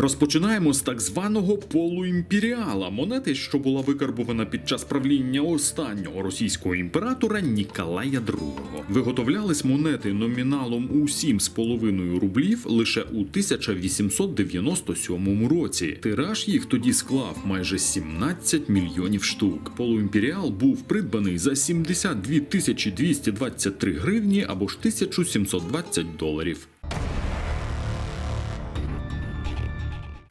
Розпочинаємо з так званого полуімперіала монети, що була викарбована під час правління останнього російського імператора Ніколая II. Виготовлялись монети номіналом у 7,5 рублів лише у 1897 році. Тираж їх тоді склав майже 17 мільйонів штук. Полуімперіал був придбаний за 72 тисячі 223 гривні або ж 1720 доларів.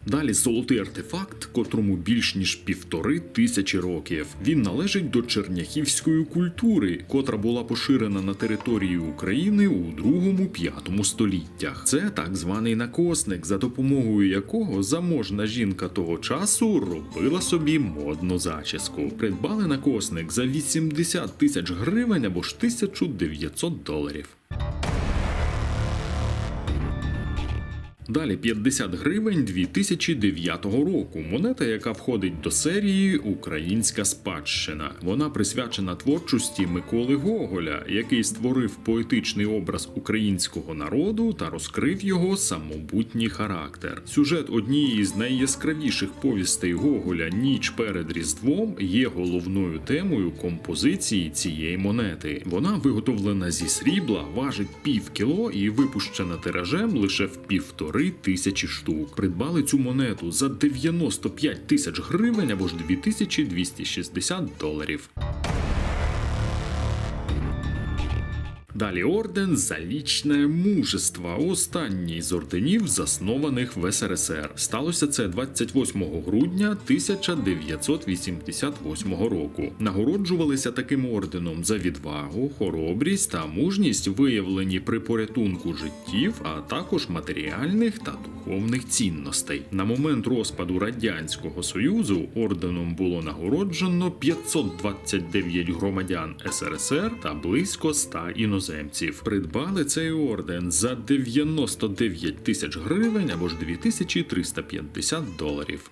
Далі золотий артефакт, котрому більш ніж півтори тисячі років. Він належить до черняхівської культури, котра була поширена на території України у 2-5 століттях. Це так званий накосник, за допомогою якого заможна жінка того часу робила собі модну зачіску. Придбали накосник за 80 тисяч гривень або ж 1900 доларів. Далі 50 гривень 2009 року. Монета, яка входить до серії Українська спадщина. Вона присвячена творчості Миколи Гоголя, який створив поетичний образ українського народу та розкрив його самобутній характер. Сюжет однієї з найяскравіших повістей Гоголя Ніч перед Різдвом є головною темою композиції цієї монети. Вона виготовлена зі срібла, важить пів кіло і випущена тиражем лише в півтори тисячі штук. Придбали цю монету за 95 тисяч гривень або ж 2260 доларів. Далі орден за лічне мужество. Останній з орденів, заснованих в СРСР. Сталося це 28 грудня 1988 року. Нагороджувалися таким орденом за відвагу, хоробрість та мужність, виявлені при порятунку життів, а також матеріальних та духовних цінностей. На момент розпаду радянського союзу орденом було нагороджено 529 громадян СРСР та близько 100 іноземців. Придбали цей орден за 99 тисяч гривень або ж 2350 доларів.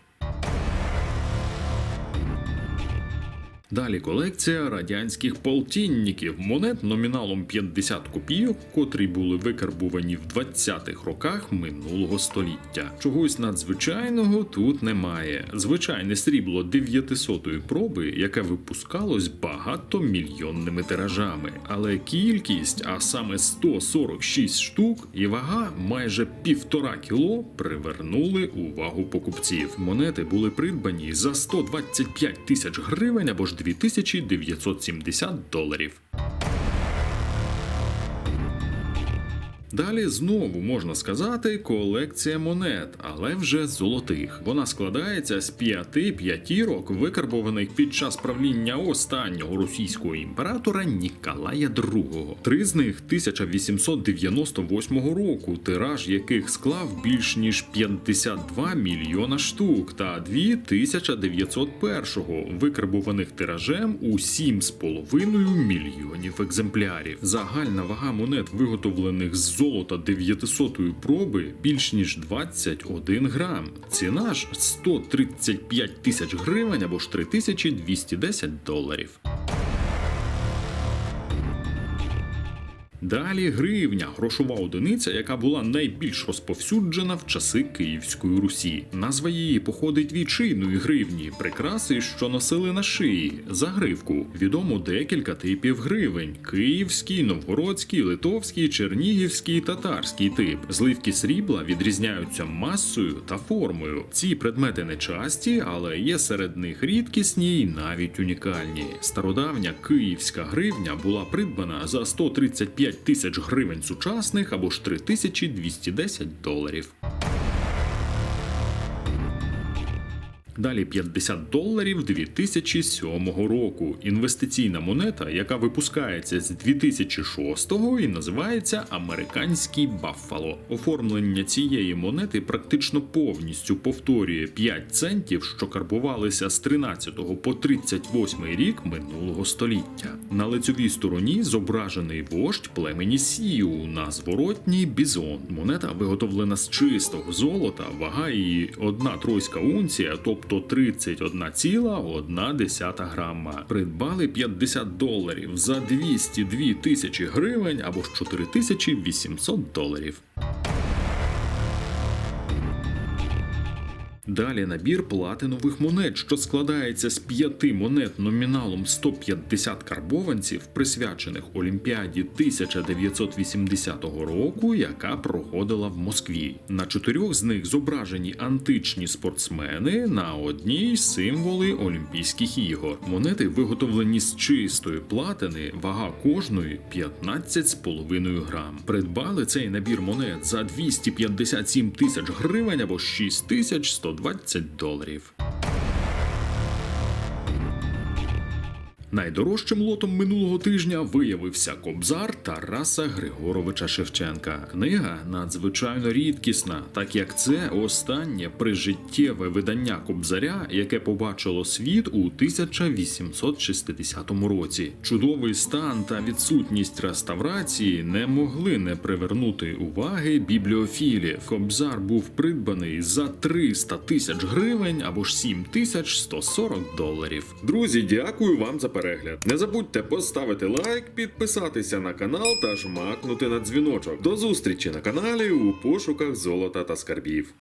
Далі колекція радянських полтинників, монет номіналом 50 копійок, котрі були викарбувані в 20-х роках минулого століття. Чогось надзвичайного тут немає. Звичайне срібло 900-ї проби, яке випускалось багатомільйонними тиражами. Але кількість, а саме 146 штук, і вага майже півтора кіло привернули увагу покупців. Монети були придбані за 125 тисяч гривень або ж 2970 доларів. Далі знову можна сказати колекція монет, але вже золотих. Вона складається з п'яти п'ятірок, викарбованих під час правління останнього російського імператора Ніколая II. Три з них 1898 року, тираж яких склав більш ніж 52 мільйона штук, та дві 1901-го, викарбованих тиражем у 7,5 мільйонів екземплярів. Загальна вага монет, виготовлених з золота 900-ї проби більш ніж 21 грам. Ціна ж 135 тисяч гривень або ж 3210 доларів. Далі гривня грошова одиниця, яка була найбільш розповсюджена в часи Київської Русі. Назва її походить від шийної гривні, прикраси, що носили на шиї, загривку. Відомо декілька типів гривень: київський, новгородський, литовський, чернігівський, татарський тип. Зливки срібла відрізняються масою та формою. Ці предмети не часті, але є серед них рідкісні і навіть унікальні. Стародавня київська гривня була придбана за 135 тисяч гривень сучасних або ж 3210 доларів. Далі 50 доларів 2007 року. Інвестиційна монета, яка випускається з 2006 і називається Американський Баффало. Оформлення цієї монети практично повністю повторює 5 центів, що карбувалися з 13 по 38 рік минулого століття. На лицьовій стороні зображений вождь племені Сіу на зворотній бізон. Монета виготовлена з чистого золота, вага її одна тройська унція, тобто 31,1 грама. Придбали 50 доларів за 202 тисячі гривень або ж 4800 доларів. Далі набір платинових монет, що складається з п'яти монет номіналом 150 карбованців, присвячених Олімпіаді 1980 року, яка проходила в Москві. На чотирьох з них зображені античні спортсмени, на одній символи Олімпійських ігор. Монети виготовлені з чистої платини, вага кожної 15,5 грам. Придбали цей набір монет за 257 тисяч гривень або 6120 доларів. Найдорожчим лотом минулого тижня виявився Кобзар Тараса Григоровича Шевченка. Книга надзвичайно рідкісна, так як це останнє прижиттєве видання Кобзаря, яке побачило світ у 1860 році. Чудовий стан та відсутність реставрації не могли не привернути уваги бібліофілів. Кобзар був придбаний за 300 тисяч гривень або ж 7140 доларів. Друзі, дякую вам за перегляд. Не забудьте поставити лайк, підписатися на канал та жмакнути на дзвіночок. До зустрічі на каналі у пошуках золота та скарбів.